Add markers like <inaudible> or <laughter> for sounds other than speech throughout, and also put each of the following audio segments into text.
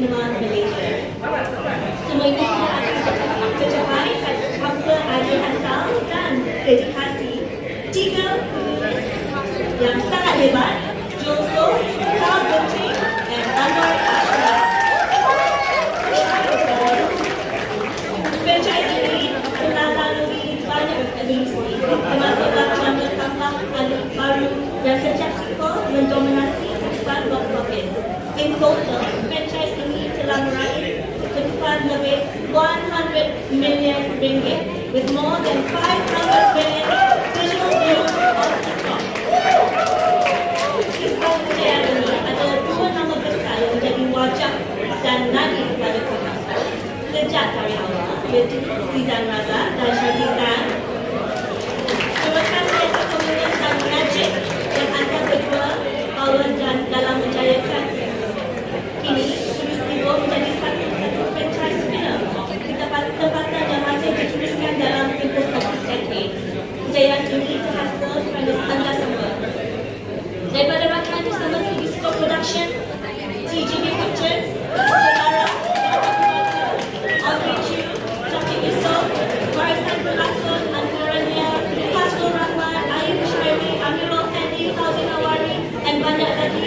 Cinema Malaysia. Tidak akan tercapai tanpa ada asal dan dedikasi tiga yang sangat hebat, 100 million ringgit with more than 500 million visual views on TikTok. Kisah kejayaan ini ada dua nama besar yang menjadi wajah dan nadi kepada kota. Sejak dari awal, iaitu Zizan Raza dan Syazizan. Terima kasih atas komitmen dan magic yang anda berdua bawa dan dalam menjayakan ini Tulis Tigo menjadi satu-satu franchise film tempatan yang masih dituliskan dalam tempoh satu decade. Kejayaan ini terhasil kerana anda semua. Daripada rakan bersama Studio Production, TGV Pictures, Saudara, Audrey Chu, Jackie Yusof, Marisan Berlakon, Anwarania, Hasrul Rahman, Ayu Syairi, Amirul Fendi, Fauzi Nawari, dan banyak lagi.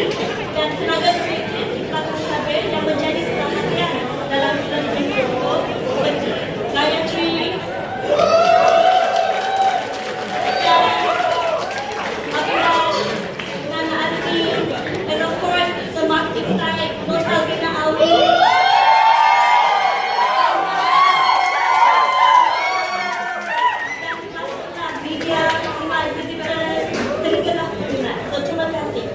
Dan tenaga kreatif di belakang tabir yang menjadi perhatian dalam film ini seperti Gayatri, Abhiraj, Nana Azmi, and of course the marketing side, Nosalvina Alwi. Dan masuklah media, Imal Zidibers, sehinggalah peminat. So terima kasih.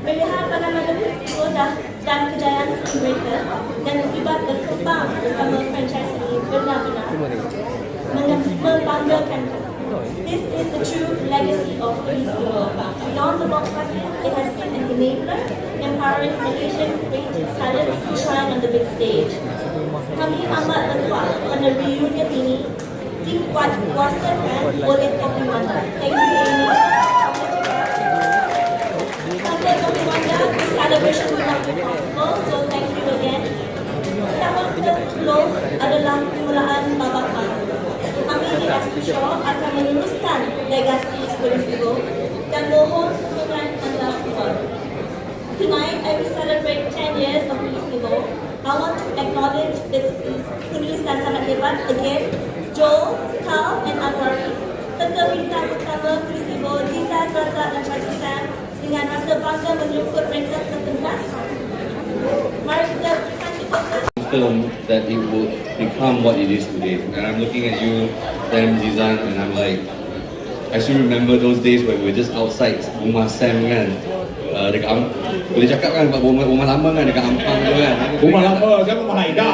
Melihat bagaimana peristiwa dah dan kejayaan seperti mereka dan akibat berkembang bersama franchise ini benar-benar menge- membanggakan kami. This is the true legacy of Police World. Beyond the box office, it has been an enabler, empowering Malaysian creative talents to shine on the big stage. Kami amat berdoa pada reunion ini dikuatkuasakan oleh Kopi Wanda. Thank you, Amy. Under Kopi Wanda, this celebration will not be possible, so thank you again. Tahun ke-10 adalah permulaan babak baru. Kami di Rasti Shaw akan meneruskan legasi Police Hero dan mohon sokongan anda semua. Tonight, I will celebrate 10 years of Police Hero. I want to acknowledge its penulisan sangat hebat again, Joel, Carl, and Anwari. Serta bintang utama Hero, Ziza, Zaza, dan Syazizan dengan rasa bangga menyebut mereka ke pentas. Mari kita berikan tepuk film that it would become what it is today. And I'm looking at you, Sam, Zizan, and I'm like, I still remember those days when we were just outside rumah Sam kan. Uh, dekat Am boleh cakap kan rumah, rumah lama kan dekat Ampang tu kan. Rumah lama, saya rumah Haida.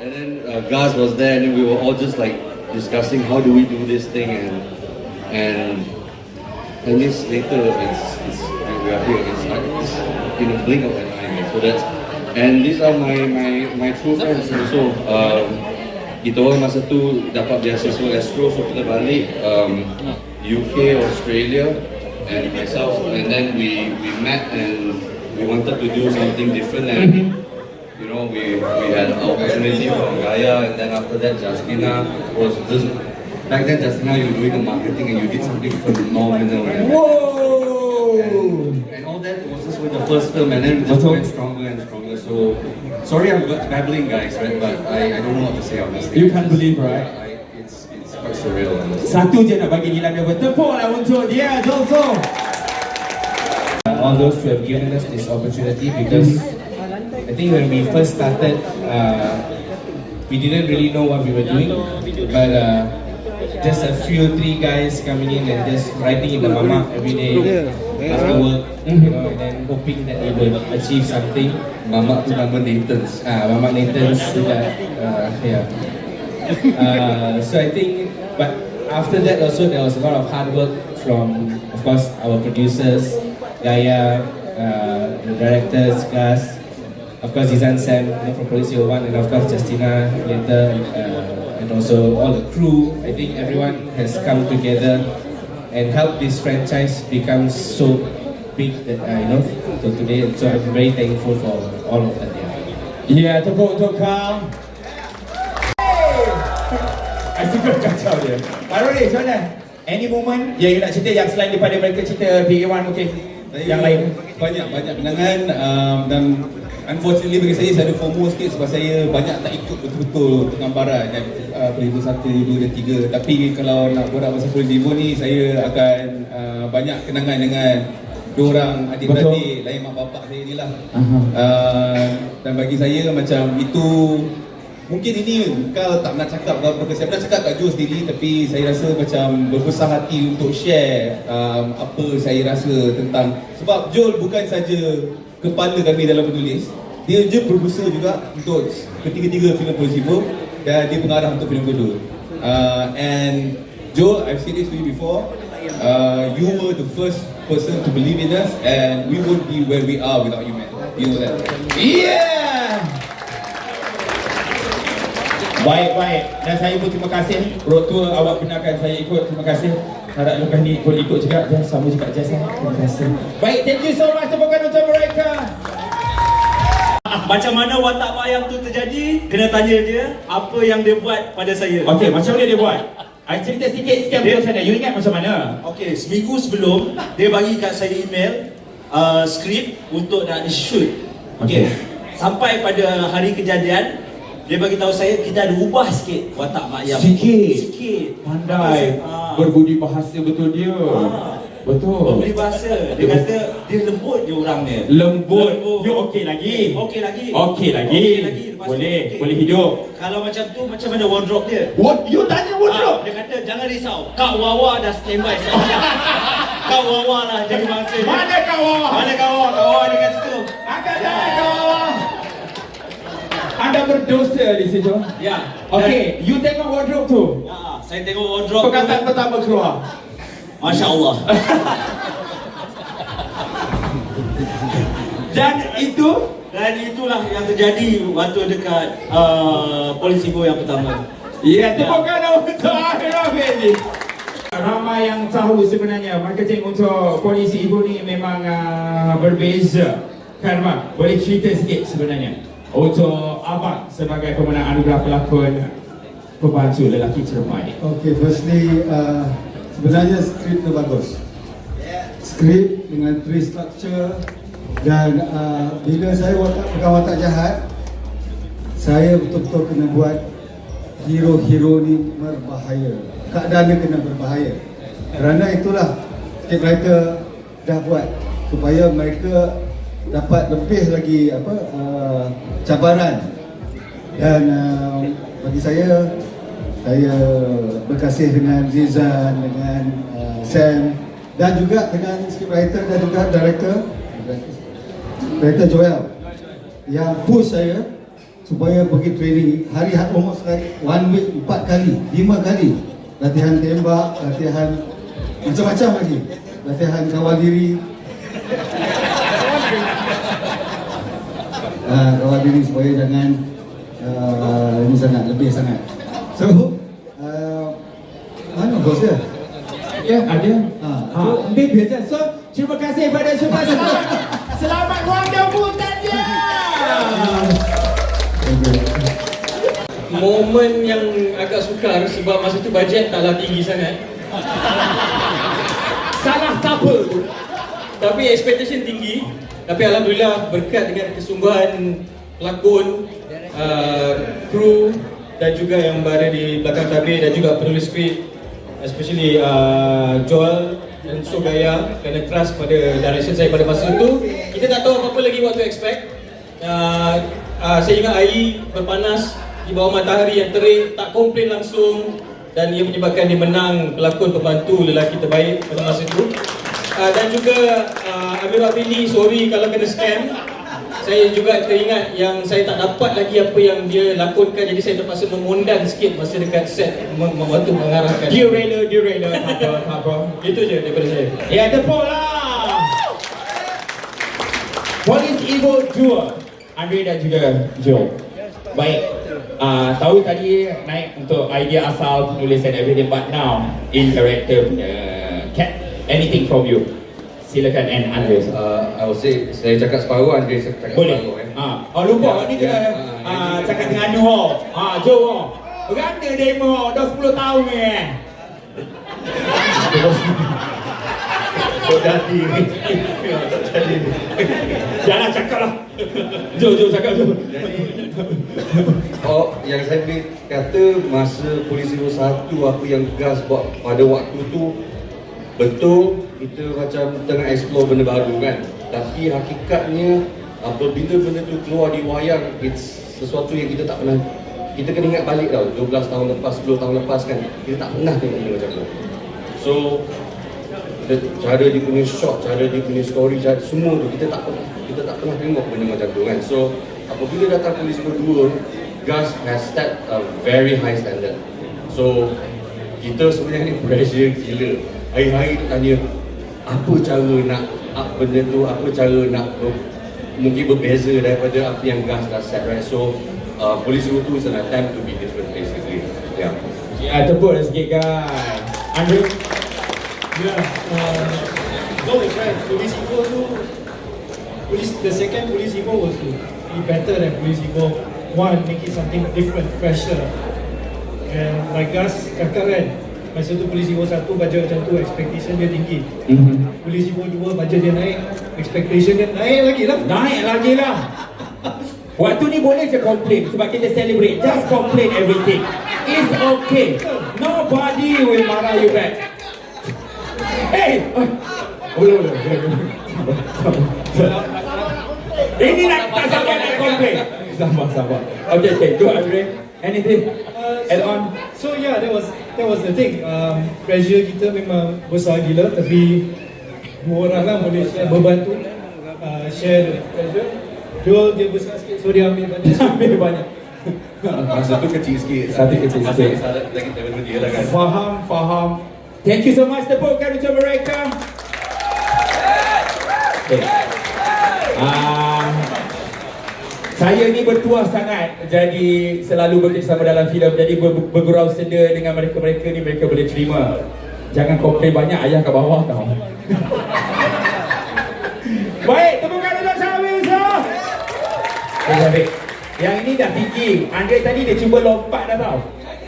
And then uh, Gaz was there and then we were all just like discussing how do we do this thing and and and years later it's, it's we are here. It's like it's in a blink of an eye. So that's and these are my my my true friends also. Um, kita orang masa tu dapat beasiswa Astro so kita balik um, UK, Australia and myself and then we we met and we wanted to do something different and you know, we, we had an opportunity from Gaia, and then after that, Justina was just back then. Justina, you were doing the marketing, and you did something phenomenal. man. Whoa! And, and all that was just with the first film, and then it just went stronger and stronger. So, sorry, I'm babbling, guys, right? But I, I don't know what to say on this. You can't believe, right? I, it's it's quite surreal. honestly. Satu je nak bagi Gilan dia bertepuk lah untuk dia, Joso. all those who have given us this opportunity because I think when we first started, uh, we didn't really know what we were doing, but uh, just a few three guys coming in and just writing in the mama every day after work, you know, and then hoping that we would achieve something. Mama tu nama Nathan's. Ah, Mama Nathan's juga, uh, yeah. Uh, so I think, but after that also there was a lot of hard work from, of course, our producers, Gaya, uh, the directors, Gus, of course, Izan Sam you know, from Police One, and of course Justina later, uh, and also all the crew. I think everyone has come together and helped this franchise become so big that uh, you know. So today, so I'm very thankful for all of that. Yeah. Ya, tepuk untuk kau. Hey! Suka kacau dia. Aruli, macam mana? Any moment yang you nak cerita yang selain daripada mereka cerita PA1 mungkin? Yang lain? banyak banyak kenangan um, dan unfortunately bagi saya saya ada FOMO sikit sebab saya banyak tak ikut betul-betul penggambaran dan uh, Pelibu 1, 2 dan 3 tapi kalau nak borak pasal Pelibu ni saya akan uh, banyak kenangan dengan dua orang adik-beradik lain mak bapak saya ni lah. Uh, dan bagi saya macam itu Mungkin ini kau tak nak cakap kau apa Saya pernah cakap kat Joe sendiri Tapi saya rasa macam berbesar hati untuk share um, Apa saya rasa tentang Sebab Joel bukan saja kepala kami dalam menulis Dia je producer juga untuk ketiga-tiga filem Polisivo Dan dia pengarah untuk filem kedua uh, And Joel, I've said this to you before uh, You were the first person to believe in us And we won't be where we are without you man You know that Yeah! Baik, baik. Dan saya pun terima kasih. Road tour awak benarkan saya ikut. Terima kasih. Harap lepas ni pun ikut juga. Dan sama juga Jess. eh. Terima kasih. Baik, thank you so much. Tepukan untuk mereka. Macam mana watak Mak Ayam tu terjadi? Kena tanya dia apa yang dia buat pada saya. Okey, macam mana dia buat? I cerita sikit scam tu Dia- macam mana? You ingat macam mana? Okey, seminggu sebelum dia bagi kat saya email uh, skrip untuk nak shoot. Okey. Okey. Sampai pada hari kejadian dia bagi tahu saya kita ada ubah sikit watak Mak Ayam. Sikit? Sikit. Pandai. Ah. Berbudi bahasa betul dia. Ah. Betul. Memberi bahasa. Dia kata dia lembut je orang dia. Lembut. You okey lagi? Okey lagi. Okey lagi. Okey lagi. Lepas Boleh. okey. Boleh hidup. Kalau macam tu macam mana wardrobe dia? What? You tanya wardrobe? dia kata jangan risau. Kak Wawa dah standby. <laughs> Kak Wawa lah jadi bangsa dia. Mana kau awak? Mana Kak Wawa? Kak Wawa dekat situ. Angkat tangan kau awak. Anda berdosa di situ. Ya. Okey, you tengok wardrobe tu. Ah, saya tengok wardrobe. Perkataan tu. pertama keluar. Masya Allah. <laughs> Dan itu Dan itulah yang terjadi waktu dekat uh, polisi Ibu yang pertama. Ya, tepukan untuk Akhir Rafi Ramai yang tahu sebenarnya marketing untuk polisi ibu ni memang uh, berbeza Kan Mak? Boleh cerita sikit sebenarnya Untuk Abang sebagai pemenang anugerah pelakon Pembantu lelaki cermai Okay, firstly, uh, sebenarnya skrip tu bagus. Skrip dengan three structure dan uh, bila saya watak pegang watak jahat, saya betul-betul kena buat hero-hero ni berbahaya. Keadaan dia kena berbahaya. Kerana itulah scriptwriter dah buat supaya mereka dapat lebih lagi apa uh, cabaran. Dan uh, bagi saya saya berkasih dengan Zizan dengan uh, Sam dan juga dengan scriptwriter dan juga director director Joel yang push saya supaya pergi training hari almost like one week empat kali lima kali. Latihan tembak latihan macam-macam lagi. Latihan kawal diri uh, kawal diri supaya jangan uh, ini sangat lebih sangat so uh, mana bos dia Ya, ada Ah. ha, Dia biasa So, terima kasih pada semua Selamat Selamat wonderful dia Momen yang agak sukar sebab masa tu bajet taklah tinggi sangat. Salah siapa tu? Tapi expectation tinggi. Tapi Alhamdulillah berkat dengan kesungguhan pelakon, uh, kru dan juga yang berada di belakang tabir dan juga penulis skrip especially uh, Joel dan Sogaya kerana trust pada direction saya pada masa itu. Kita tak tahu apa-apa lagi what to expect. Uh, uh, saya ingat air berpanas di bawah matahari yang terik tak komplain langsung dan ia menyebabkan dia menang pelakon pembantu lelaki terbaik pada masa itu uh, dan juga uh, Amirah Billy sorry kalau kena scam. Saya juga teringat yang saya tak dapat lagi apa yang dia lakonkan. Jadi saya terpaksa memondan sikit masa dekat set mem- membantu mengarahkan. Dia rela, dia rela itu je daripada saya. Ya, tepuk lah. Police Evil 2 Andre dan juga Joe Baik. Uh, Tahu tadi naik untuk idea asal penulis and everything But now In character punya. cat Anything from you Silakan and Andres. Uh, I would say saya cakap separuh, Andre cakap Boleh. separuh. Eh. Ha. Oh lupa Ya, ni ya, kena ah, ah, ini cakap dengan Anu. Ha, jom. oh. Beranda demo dah 10 tahun ni. eh. Oh jadi. jadi. Jangan cakap lah. Jom, jom cakap jom. Oh, yang saya boleh kata masa Polis Hero 1 apa yang gas buat pada waktu tu betul kita macam tengah explore benda baru kan. Tapi hakikatnya apabila benda tu keluar di wayang it's sesuatu yang kita tak pernah kita kena ingat balik tau 12 tahun lepas 10 tahun lepas kan kita tak pernah tengok benda macam tu. So the- cara dia punya shot, cara dia punya story, cara, semua tu kita tak pernah kita tak pernah tengok benda macam tu kan. So apabila datang polis berdua, Gus has set a very high standard. So kita sebenarnya ni <laughs> pressure gila. Hari-hari tu tanya apa cara nak up benda tu, apa cara nak ber- mungkin berbeza daripada apa yang Gus dah set right. So uh, polis Hero tu is an attempt to be different basically. Yeah. Ya, tepuk dah sikit guys. Andre. Yeah, uh, no, it's right. Police Evo tu, police, the second Police Evo was to be better than Police Evo one, make it something different, fresher. And like Gus cakap kan, masa tu Police Evo satu bajet macam tu, expectation dia tinggi. Police Evo dua bajet dia naik, expectation dia naik lagi lah. Naik lagi lah. Waktu ni boleh je complain sebab kita celebrate. Just complain everything. It's okay. Nobody will marah you back. Hey! Oh, boleh, boleh, boleh. boleh. Sabar, sabar. Ini nak tak sabar nak complain. Sabar, sabar. Okay, okay. Go, Andre. Anything? Uh, Add so, on? so yeah, that was that was the thing. Um, pressure kita memang besar gila, tapi dua orang lah boleh share beban tu, uh, share the pressure. Joel dia besar sikit, so dia ambil banyak. <laughs> Ambil banyak. Masa tu kecil sikit. Satu kecil Masa sikit. Masa lagi dia lah kan. Faham, faham. Thank you so much tepukkan untuk mereka. Okay. Ah, saya ni bertuah sangat jadi selalu bekerjasama dalam filem jadi ber- bergurau senda dengan mereka-mereka ni mereka boleh terima. Jangan komplain banyak ayah kat bawah tau. <laughs> Baik, tepukan untuk Syawis. Okay, Syafiq. Yang ini dah tinggi. Andre tadi dia cuba lompat dah tau.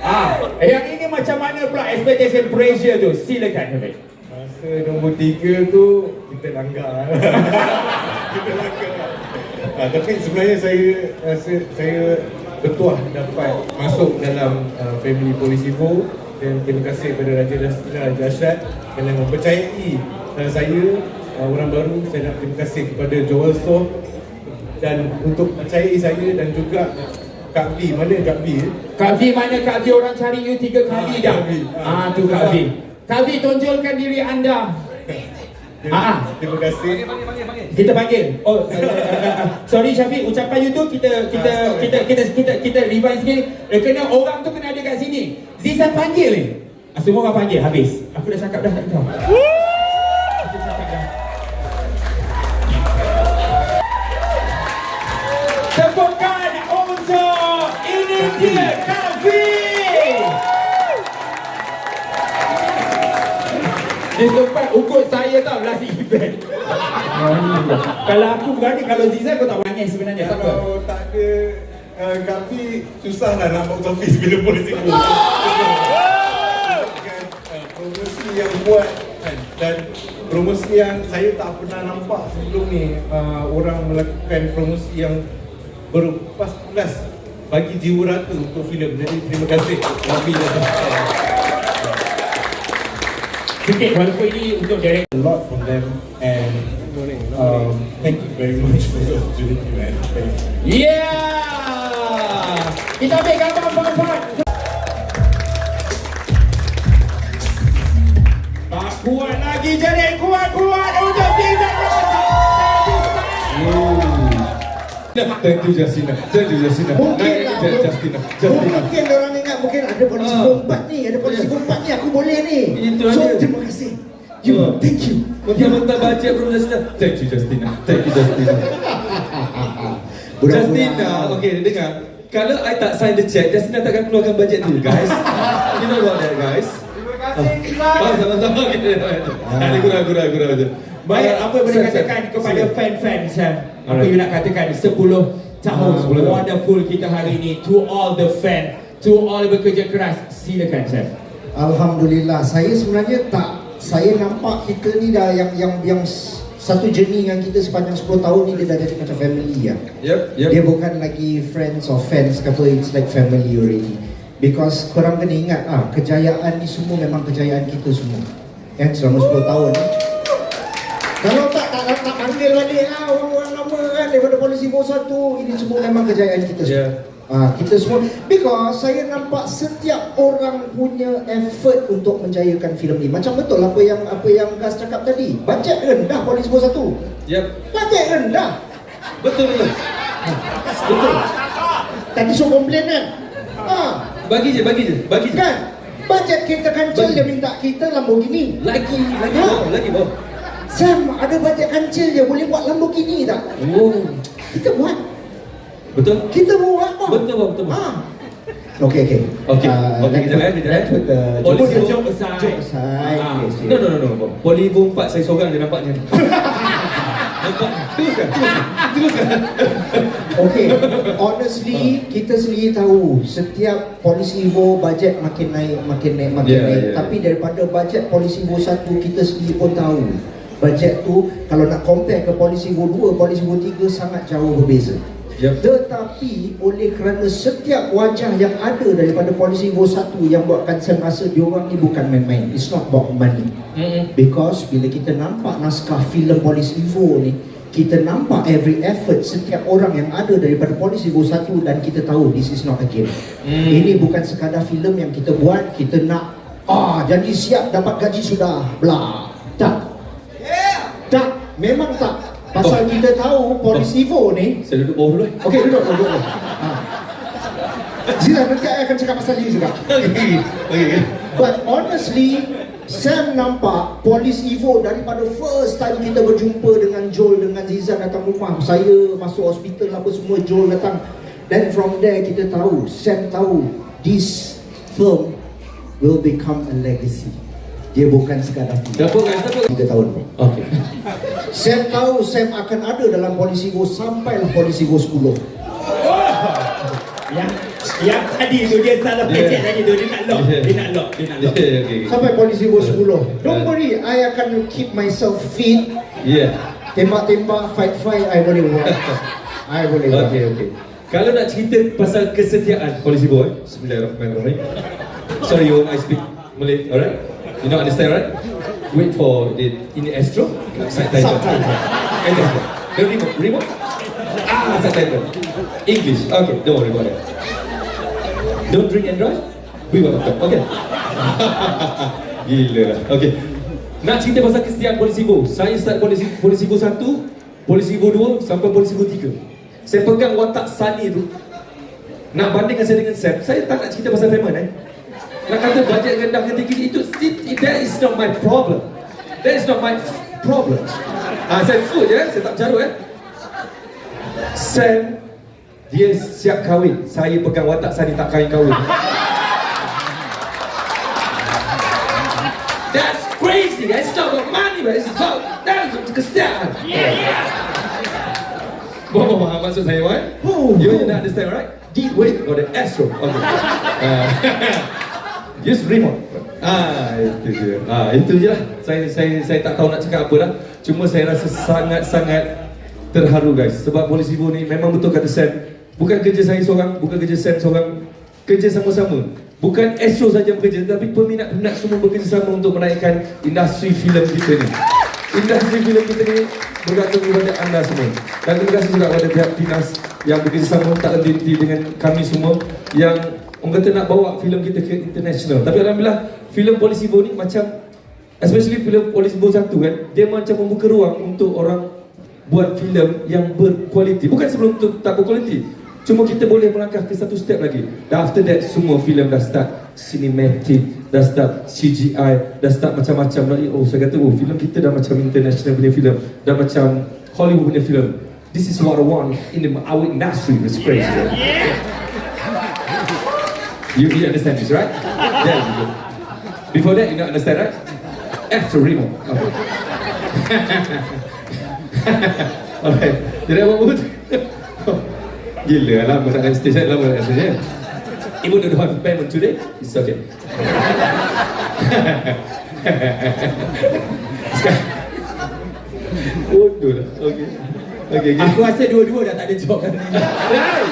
Ah, yang ini macam mana pula expectation pressure tu? Silakan Syafiq. Masa nombor tiga tu kita langgar <laughs> Kita langgar ah, Tapi sebenarnya saya rasa saya bertuah dapat masuk dalam uh, family Polisivo dan terima kasih kepada Raja Dastina Raja Asyad kerana mempercayai uh, saya uh, orang baru saya nak terima kasih kepada Joel Soh dan untuk percayai saya dan juga Kak V, mana Kak V? eh? Kak V mana Kak V orang cari you tiga kali Ah, dah. Ah, Ah, tu Kak V. Kak V tonjolkan diri anda. <laughs> Ah, ah. Terima kasih. Kita panggil. Oh, uh, uh, uh, uh, sorry Syafiq, ucapan you tu kita kita Ah, stop, kita kita kita kita rewind sikit. Eh, kena orang tu kena ada kat sini. Zizan panggil ni. Ah, semua orang panggil habis. Aku dah cakap dah kat kau. Dia sempat ukur saya tau last event. <laughs> kalau aku berani kalau Zizan kau tak berani sebenarnya. Kalau tak ada uh, Kafi susah lah nak box office bila polis itu. Kan, uh, promosi yang buat kan, dan promosi yang saya tak pernah nampak sebelum ni uh, orang melakukan promosi yang berpas-pas bagi jiwa rata untuk filem. Jadi terima kasih Kafi dan Sikit walaupun untuk direct. a lot from them and um, thank you very much for the opportunity man. Thank you. Yeah! Kita ambil gambar empat-empat. Tak kuat lagi jadi kuat-kuat untuk Zizan Razak. Thank you Justina. Thank you Justina. Mungkin lah, Justina. Justina. Mungkin orang mungkin ada polisi Ah. bombat ni, ada polisi bombat ni, aku boleh ni. Itu so ada. terima kasih. You, Ah. thank you. Mentah-mentah baca from Justina. Thank you Justina. Thank you Justina. <laughs> Justina, okay dengar. Kalau I tak sign the check, Justina takkan keluarkan bajet tu guys. you know about that guys? Terima kasih. Oh, sama-sama. Okay. Ada gurau, gurau, gurau je. Baik, apa yang boleh katakan kepada fan-fan Sam? Apa you nak katakan 10 tahun Ah, 10 tahun. wonderful kita hari ini to all the fan, to all bekerja keras. Silakan Sam. Alhamdulillah. Saya sebenarnya tak saya nampak kita ni dah yang yang yang satu journey dengan kita sepanjang 10 tahun ni dia dah jadi macam family ya. Yep, yep. Dia bukan lagi friends or fans ke apa, it's like family already. Because korang kena ingat ah, kejayaan ni semua memang kejayaan kita semua. Kan selama 10 tahun ni. Kalau tak tak tak, tak panggil balik lah orang-orang lama kan daripada polisi bos satu ini semua memang kejayaan kita semua. Yeah. Ah, kita semua because saya nampak setiap orang punya effort untuk menjayakan filem ni. Macam betul apa yang apa yang Gas cakap tadi. Bajet rendah polisi bos satu. Yep. Bajet rendah. Betul betul. Betul. Tadi so komplain kan? Ah, Bagi je, bagi je, bagi je. kan? Bajet kereta kancil Bagi. dia minta kita Lamborghini. Lagi, lagi Ha? bawah, lagi bawah. Sam ada bajet kancil je boleh buat Lamborghini tak? Oh. Kita buat. Betul? Kita buat kok. Betul bang, betul bang. Ah. Okey okey. Okey, Ah, okey, let's kejap put- eh, kejap let's eh. put the Polisi joke- aside. Joke aside. Ah. Yes. No, no, no, no. Polivo 4 saya seorang je nampaknya. Nampak? <laughs> Teruskan, teruskan. Teruskan. Okay, honestly kita sendiri tahu setiap polisi Evo bajet makin naik, makin naik, makin Yeah, naik. yeah. Tapi daripada bajet polisi Evo 1 kita sendiri pun tahu bajet tu kalau nak compare ke polisi Evo 2, polisi Evo 3 sangat jauh berbeza. Yep. Tetapi oleh kerana setiap wajah yang ada daripada polisi Evo 1 yang buatkan saya rasa diorang ni bukan main-main. It's not about money. Mm-mm. Because bila kita nampak naskah filem Polis Evo ni kita nampak every effort setiap orang yang ada daripada Polis Evo 1 dan kita tahu this is not a game. Hmm. Ini bukan sekadar filem yang kita buat, kita nak ah janji siap dapat gaji sudah, bla. Tak. Tak, memang tak. Pasal kita tahu Polis Evo ni Saya duduk bawah dulu eh. Okey, duduk, duduk. duduk. Ha. Zira, nanti saya akan cakap pasal dia juga. <laughs> Okey, okey. But honestly, Sam nampak Polis Evo daripada first time kita berjumpa dengan Joel dengan Zizan datang rumah saya masuk hospital apa semua Joel datang then from there kita tahu Sam tahu this film will become a legacy dia bukan sekadar film guys? Siapa? 3 tahun Okey. Sam tahu Sam akan ada dalam Polis Evo sampailah Polis Evo 10 Yang yang tadi tu dia salah Dia- pecek tadi tu dia nak lock, dia- dia nak lock, dia nak lock. Okay, okay, okay. sampai Polis Evo 10 don't worry I akan keep myself fit Yeah. tembak-tembak fight-fight I boleh buat <laughs> I boleh buat Okey, okey. Kalau nak cerita pasal kesetiaan polisi boy, Bismillahirrahmanirrahim. Sorry, you I speak Malay, alright? You don't understand, right? Wait for the in the Astro subtitle. Subtitle. The remote. Ah, subtitle. English. Okay, don't worry about it. Don't drink and drive. We will talk. Okay. <laughs> Gila lah. Okay. Nak cerita pasal kesetiaan polisi Bo. Saya start polisi polisi Bo 1, polisi Bo 2 sampai polisi Bo 3. Saya pegang watak Sunny tu. Nak bandingkan saya dengan Sam, saya tak nak cerita pasal Raymond eh. Nak kata bajet rendah ke tinggi itu it, it, that is not my problem. That is not my problem. Ah, saya food je, eh. saya tak carut eh. Sam dia siap kahwin. Saya pegang watak Sunny tak kahwin-kahwin. That's crazy. It's not about money, but it's about that's kesetiaan. Yeah, yeah. Bawa faham maksud saya, right? Oh, you, you understand, right? Deep wait for the Astro. Okay. Uh, <laughs> <laughs> use remote. Ah, itu dia. Ah, itu je lah. Saya, saya, saya tak tahu nak cakap apa lah. Cuma saya rasa sangat-sangat terharu guys. Sebab polisi Ibu ni memang betul kata Sam. Bukan kerja saya seorang, bukan kerja Sam seorang. Kerja sama-sama. Bukan Astro saja bekerja, tapi peminat-peminat semua bekerjasama untuk menaikkan industri filem kita ni. Industri filem kita ni bergantung kepada anda semua. Dan terima kasih juga kepada pihak Tinas yang bekerjasama tak henti dengan kami semua yang orang kata nak bawa filem kita ke international. Tapi Alhamdulillah, filem Polisi Bo ni macam especially filem Polisi Bo 1 kan, dia macam membuka ruang untuk orang buat filem yang berkualiti. Bukan sebelum tu tak berkualiti. Cuma kita boleh melangkah ke satu step lagi. Dan after that, semua filem dah start cinematic, dah start CGI, dah start macam-macam. Oh, saya kata, oh, filem kita dah macam international punya filem, dah macam Hollywood punya filem. This is what I want in the, our industry. It's crazy. You, you understand this, right? Yeah. Before that, you don't understand, right? After remote. Okay. Alright. Jadi apa pun. Gila lah berat stage lah berat stage. Eh. Even though don't have payment today, it's okay. <laughs> Sekarang. Bodoh lah. Okay. Okay, okay. Aku rasa dua-dua dah tak ada job kan Right.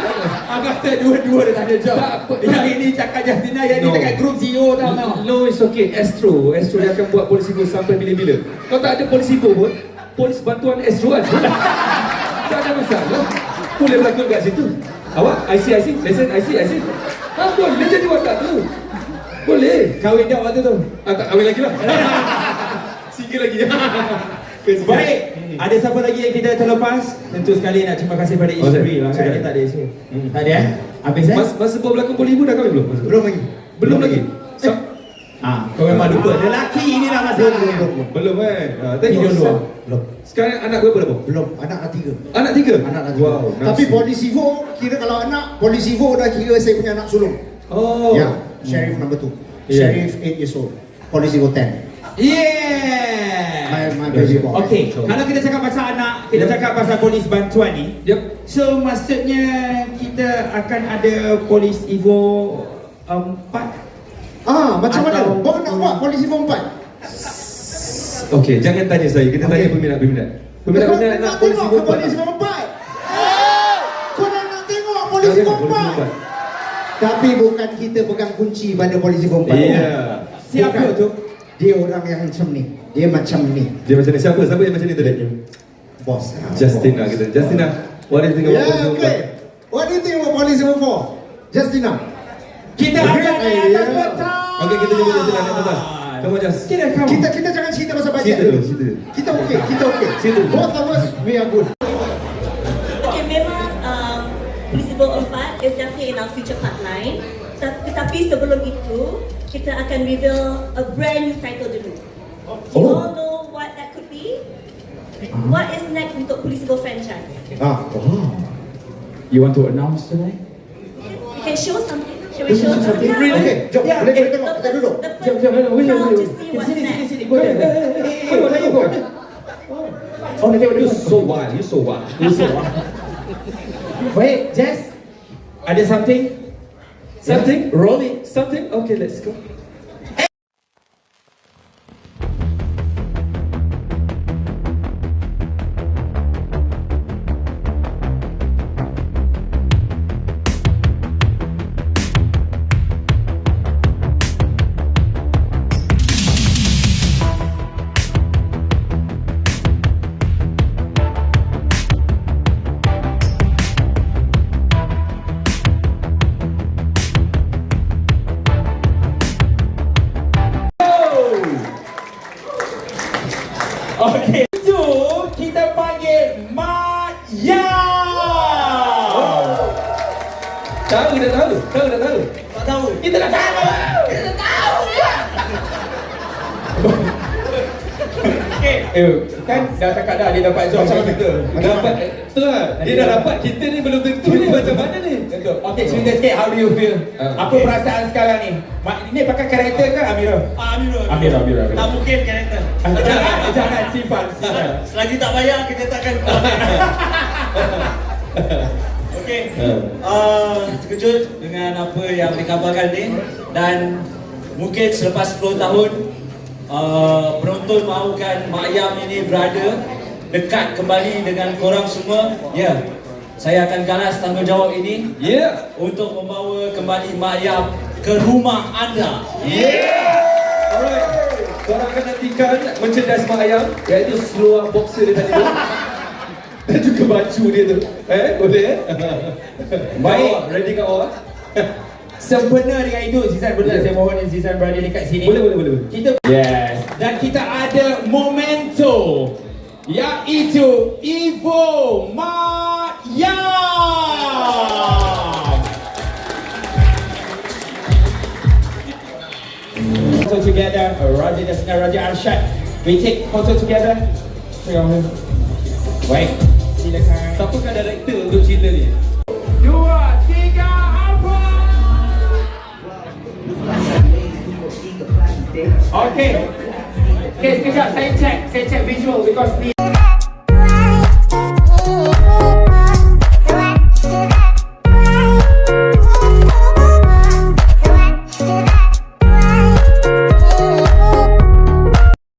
Aku rasa dua-dua dah tak ada job Yang ini cakap Justina Yang ini No. cakap group CEO tau tau No, it's okay. Astro. Astro dia akan buat polisi go sampai bila-bila. Kalau tak ada polisi go pun, polis bantuan Astro kan. <laughs> tak ada masalah. Boleh berlakon kat situ. Awak, IC, IC, lesen, IC, IC. Ha, boleh jadi watak tu. Boleh. Kahwin dah waktu tu Ah, tak kahwin lagi lah. <laughs> Single lagi. <laughs> Baik, ada siapa lagi yang kita terlepas? Tentu sekali nak terima kasih pada isteri lah kan. Dia tak ada isteri. Hmm. Tak ada eh? Habis eh? Mas, masa buat berlakon poli ibu dah kahwin belum? Masa- Belum lagi. Belum lagi. So, Ah, kau memang lupa. Lelaki ini lah masalah. belum kan? Ah, Tidur tengok. dua. Belum. Sekarang anak gue berapa? Belum. Anak dah tiga. Anak tiga? Anak dah tiga. Wow. Tapi nafsu. polisi Vo, kira kalau anak, polisi Vo dah kira saya punya anak sulung. Oh. Ya, Sheriff number two. Yeah. Sheriff 8 years old. Polisi Vo 10. Yeah. My, my baby boy. Okay, kalau kita cakap pasal anak, kita Yep. cakap pasal polis bantuan ni. Yep. So maksudnya kita akan ada polis Evo empat. Ah, macam mana? Kau nak buat polisi Vo 4? Okey, jangan tanya saya. Kita tanya Okey. peminat-peminat. Peminat-peminat nak tengok ke bomba. polisi Vo 4? Kau nak nak tengok polisi Vo 4? Tapi bukan kita pegang kunci pada polisi 4. Iya. Siapa Bukan. tu? Dia orang yang macam ni. Dia macam ni. Dia macam ni. Siapa? Siapa yang macam ni tadi? Bos. Justina kita. Justina, what do you think about Yeah, polisi okay. What do you think about polisi 4? Justina. Kita Okay, akan naik atas petang. Okey, kita jumpa Justina naik atas. Come on, Just. Kita come. Kita kita jangan cerita pasal bajet Cerita dulu. dulu, cerita. Kita okey, kita okey. Cerita. Both of us we are good. Okay, memang um, Principal 4 is definitely in our future pipeline. Ta- Tetapi sebelum itu, kita akan reveal a brand new title dulu. You Oh. all know what that could be? What is next untuk Principal franchise? Ah, oh. You want to announce tonight? We can show something. Shall we show something? Really? Okay, jom. Yeah, Boleh eh, boleh tengok. Kita duduk. The Jom, jom, jom. Boleh, crowd boleh. to see what's Sini, sini, next. sini. Go there. Hey, what are you going? Oh, nanti You boleh. so wild. You so wild. You so what? Wait, Jess. Ada something? Something? Roll it. Something? Okay, let's go. How do you feel? Ah, Apa perasaan sekarang ni? Ma- Ini pakai karakter ke Amira? Ah. Amirul, Amirul, Amirul. Tak mungkin karakter. <laughs> Jangan, jangan simpan, simpan. Selagi tak bayar, kita takkan keluar. <laughs> Okey. Uh, terkejut dengan apa yang dikabarkan ni dan mungkin selepas 10 tahun uh, penonton mahukan Mak Yam ini berada dekat kembali dengan korang semua. Ya. Yeah. Saya akan ganas tanggungjawab ini Yeah. untuk membawa kembali Mak Yam ke rumah anda. Alright. Korang akan nantikan merchandise Mak Ayam iaitu seluar boxer dia tadi tu. <laughs> Dan juga baju dia tu. Eh, boleh eh? <laughs> Baik. Ready kat awak? <laughs> Sempena dengan itu Zizan benar Ya. saya mohon Zizan berada dekat sini. Boleh, boleh, boleh. Kita Yes. Dan kita ada momento iaitu Ivo Maya. Photo together, Raja Jasna, uh, Raja Arshad. We take photo together. Baik, silakan. Siapakah director untuk cerita ni? Dua, tiga, apa? Okay. Okay, sekejap saya check. saya check visual because ni